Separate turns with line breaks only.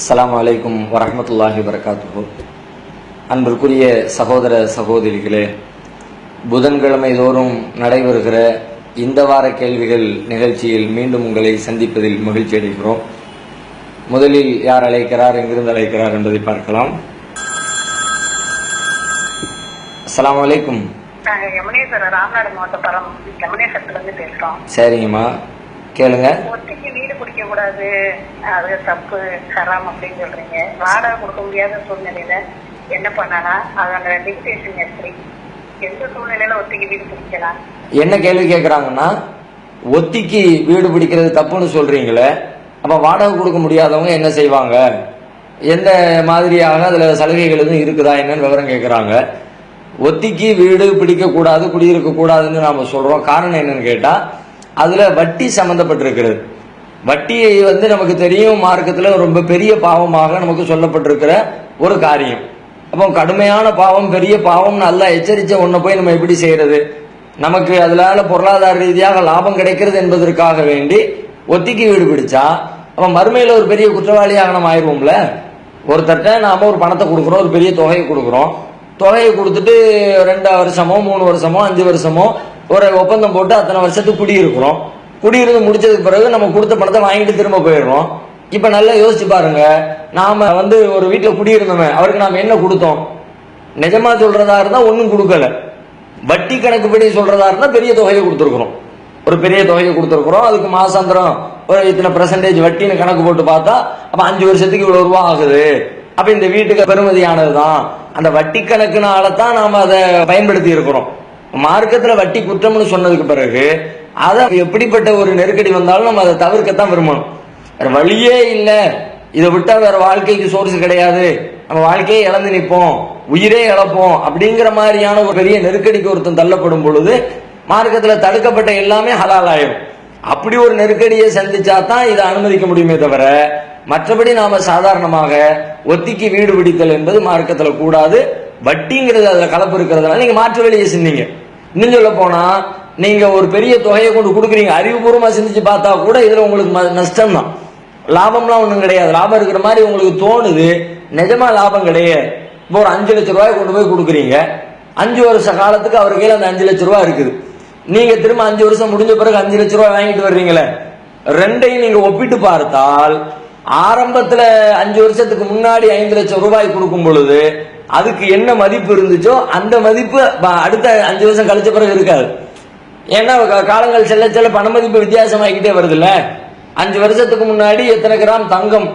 அஸ்ஸலாமு அலைக்கும் வரஹ்மத்துல்லாஹி வரகாத்துஹு அன்பிற்குரிய சகோதர சகோதரிகளே புதன்கிழமை தோறும் நடைபெறுகிற இந்த வார கேள்விகள் நிகழ்ச்சியில் மீண்டும் உங்களை சந்திப்பதில் மகிழ்ச்சி அடைகிறோம். முதலில் யார் அழைக்கிறார் எங்கிருந்து அழைக்கிறார் என்பதை பார்க்கலாம்.
இருந்து பேசுறோம்.
சரிங்கம்மா. கேளுங்க.
கூடாது அது தப்பு ஹராம் அப்படின்னு சொல்றீங்க. வாடகை கொடுக்க முடியாத சூழ்நிலையில என்ன பண்ணலாம்? அதோட டிக்டேஷன் எப்படி? எந்த சூழ்நிலையில ஒத்திக்கு வீடு பிடிக்கலாம்?
என்ன கேள்வி கேட்குறாங்கன்னா ஒத்திக்கு வீடு பிடிக்கிறது தப்புன்னு சொல்றீங்களே அப்ப வாடகை கொடுக்க முடியாதவங்க என்ன செய்வாங்க? எந்த மாதிரியாக அதில் சலுகைகள் எதுவும் இருக்குதா என்னன்னு விவரம் கேட்குறாங்க ஒத்திக்கு வீடு பிடிக்கக்கூடாது குடியிருக்க கூடாதுன்னு நாம சொல்றோம். காரணம் என்னன்னு கேட்டால் அதுல வட்டி சம்மந்தப்பட்டிருக்கிறது வட்டியை வந்து நமக்கு தெரியும் மார்க்கத்தில் ரொம்ப பெரிய பாவமாக நமக்கு சொல்லப்பட்டிருக்கிற ஒரு காரியம். அப்போ கடுமையான பாவம் பெரிய பாவம் நல்லா எச்சரிச்ச ஒன்றை போய் நம்ம எப்படி செய்கிறது நமக்கு அதனால பொருளாதார ரீதியாக லாபம் கிடைக்கிறது என்பதற்காக வேண்டி ஒத்திக்கு வீடு பிடிச்சா அப்போ மறுமையில் ஒரு பெரிய குற்றவாளியாக நம்ம ஆயிடுவோம்ல ஒருத்தர்கிட்ட நாம் ஒரு பணத்தை கொடுக்குறோம் ஒரு பெரிய தொகையை கொடுக்குறோம். தொகையை கொடுத்துட்டு ரெண்டு வருஷமோ மூணு வருஷமோ அஞ்சு வருஷமோ ஒரு ஒப்பந்தம் போட்டு அத்தனை வருஷத்துக்கு குடியிருக்கிறோம். குடியிருந்து முடிச்சதுக்கு பிறகு நம்ம கொடுத்த பணத்தை வாங்கிட்டு திரும்ப போயிடுறோம். இப்ப நல்லா யோசிச்சு பாருங்க. நாம வந்து ஒரு வீட்டுல குடியிருந்தோமே அவருக்கு நாம என்ன கொடுத்தோம்? நிஜமா சொல்றதா இருந்தா ஒன்றும் கொடுக்கல. வட்டி கணக்குப்படி சொல்றதா இருந்தா பெரிய தொகையை கொடுத்துருக்குறோம். ஒரு பெரிய தொகையை கொடுத்துருக்குறோம். அதுக்கு மாசாந்திரம் ஒரு இத்தனை பெர்சன்டேஜ் வட்டின்னு கணக்கு போட்டு பார்த்தா அப்ப அஞ்சு வருஷத்துக்கு இவ்வளவு ரூபா ஆகுது. அப்ப இந்த வீட்டுக்கு பெருமதியானது தான் அந்த வட்டி கணக்குனால தான் நாம அதை பயன்படுத்தி இருக்கிறோம். மார்க்கத்துல வட்டி குற்றம்னு சொன்னதுக்கு பிறகு அதை எப்படிப்பட்ட ஒரு நெருக்கடி வந்தாலும் நம்ம அதை தவிர்க்கத்தான் விரும்பணும். வேற வழியே இல்லை. இதை விட்டா வேற வாழ்க்கைக்கு சோர்ஸ் கிடையாது. நம்ம வாழ்க்கையை இழந்து நிற்போம். உயிரே இழப்போம். அப்படிங்கிற மாதிரியான ஒரு பெரிய நெருக்கடிக்கு ஒருத்தன் தள்ளப்படும் பொழுது மார்க்கத்துல தடுக்கப்பட்ட எல்லாமே ஹலால் ஆயிரும் அப்படி ஒரு நெருக்கடியை சந்திச்சா தான் இதை அனுமதிக்க முடியுமே தவிர மற்றபடி நாம சாதாரணமாக ஒத்திக்கு வீடு பிடித்தல் என்பது மார்க்கத்துல கூடாது. வட்டிங்கிறது அதில் கலப்பு இருக்கிறதுனால நீங்கள் மாற்று வழியை சிந்திங்க. இன்னும் சொல்ல போனால் நீங்கள் ஒரு பெரிய தொகையை கொண்டு கொடுக்குறீங்க. அறிவுபூர்வமாக சிந்திச்சு பார்த்தா கூட இதில் உங்களுக்கு ம- நஷ்டம் தான் லாபம்லாம் ஒன்றும் கிடையாது. லாபம் இருக்கிற மாதிரி உங்களுக்கு தோணுது. நிஜமாக லாபம் கிடையாது. இப்போ ஒரு அஞ்சு லட்ச ரூபாய் கொண்டு போய் கொடுக்குறீங்க. அஞ்சு வருஷ காலத்துக்கு அவர் கையில் அந்த அஞ்சு லட்ச ரூபா இருக்குது. நீங்கள் திரும்ப அஞ்சு வருஷம் முடிஞ்ச பிறகு அஞ்சு லட்ச ரூபா வாங்கிட்டு வர்றீங்களே. ரெண்டையும் நீங்கள் ஒப்பிட்டு பார்த்தால் ஆரம்பத்தில் அஞ்சு வருஷத்துக்கு முன்னாடி ஐந்து லட்சம் ரூபாய் கொடுக்கும் பொழுது அதுக்கு என்ன மதிப்பு இருந்துச்சோ அந்த மதிப்பு அடுத்த அஞ்சு வருஷம் கழிச்ச பிறகு இருக்காது. ஏன்னா காலங்கள் செல்ல செல்ல பண மதிப்பு வித்தியாசமாகிக்கிட்டே வருதுல்ல? அஞ்சு வருஷத்துக்கு முன்னாடி எத்தனை கிராம் தங்கம்